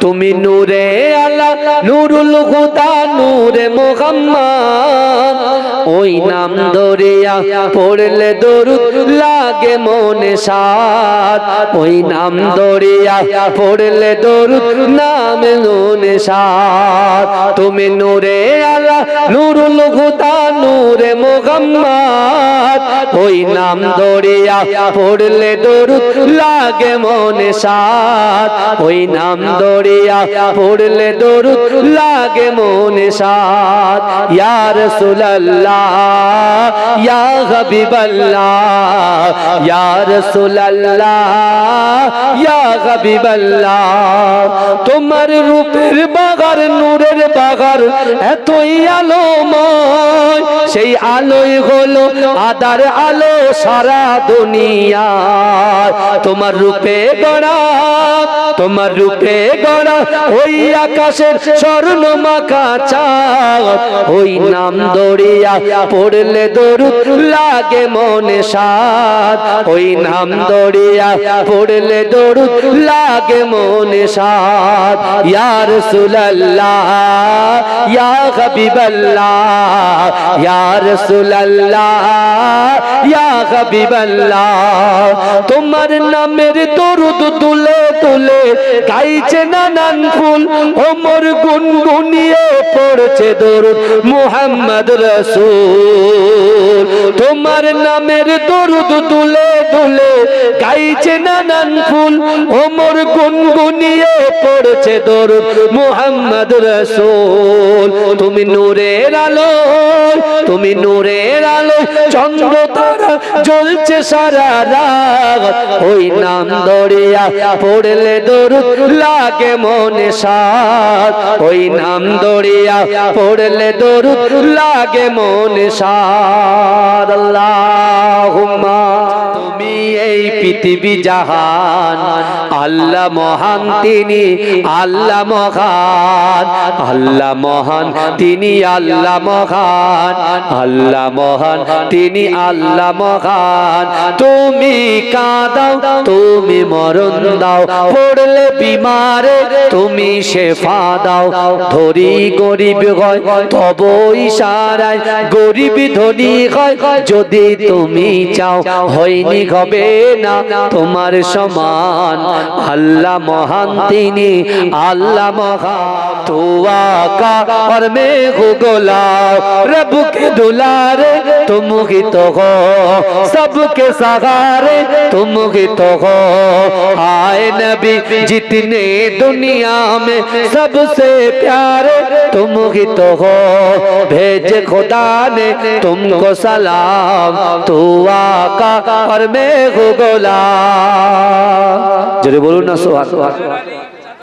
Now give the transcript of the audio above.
তুমি নূরে আলা নুরুল হুদা, নূরে মোহাম্মদ। ওই নাম দরিয়া পড়লে দরুদ লাগে মনে সাত ওই নাম দরিয়া পড়লে দরুদ নামে মনে সাত তুমি নূরে আলা নুরুল হুদা নূরে মোহাম্মদ। ওই নাম দরিয়া পড়লে দরুদ লাগে মনে সাত ওই নাম দরিয়া পড়লে দরুদ লাগে মনে সাত ইয়া রাসূলুল্লাহ, ইয়া হাবিবাল্লাহ, ইয়া রাসূলুল্লাহ, ইয়া হাবিবাল্লাহ। তোমার রূপের বাগার নূরের বাগার এতই আলোময়। সেই আলোই হলো আদার আলো সারা দুনিয়া তোমার রূপে গড়া, তোমার রূপে গড়া ওই আকাশের স্বর্ণ মাখা চাঁদ। ওই নাম দড়িয়া পড়লে দরুদ লাগে মনে সাদ ওই নাম দড়িয়া পড়লে দরুদ লাগে মনে সাদ হাবিবাল্লাহ, ইয়া রাসূলুল্লাহ, ইয়া হাবিবাল্লাহ। তোমার নামের দরুদ তুলে তুলে গাইছে নানান ফুল, ওমর গুনগুনিয়ে পড়ছে দরুদ মুহাম্মদ রাসূল। তোমার নামের দরুদ তুলে তুলে গাইছে নানান ফুল, ওমর গুনগুনিয়ে পড়ছে দরুদ, মুহাম্মদ রাসূল। তুমি নূরের আলো তুমি নূরের আলো চন্দ্র তারা জ্বলছে সারা রাত। ওই নাম দরিয়া পড়লে দরুদ লাগে মনে সাত ওই নাম দরিয়া পড়লে দরুদ লাগে মনে সাত এই পৃথিবী জাহান, আল্লাহ মহান তিনি, আল্লাহ মহান আল্লাহ মহান তিনি, আল্লাহ মহান আল্লাহ মহান তিনি, আল্লাহ মহান। তুমি কাঁদাও, তুমি মরণ দাও, পড়লে বিমারে তুমি শেফা দাও। ধরি গরিব হয়, তব ইশারায় গরিব ধনী হয়, যদি তুমি চাও, হয়নি হবে না। তোমার সমান আল্লাহ মহান তিনি আল্লাহ মহান তুয়া का और मैं हो गोलाओ रब के दुलारे तुम ही तो हो सबके सहारे तुम ही तो हो आए नबी, जितने दुनिया में सबसे प्यारे, तुम ही तो हो। भेज खुदा ने तुमको सलाम, तू आका और मैं हो गोलाम। जरे बोलो ना सुहा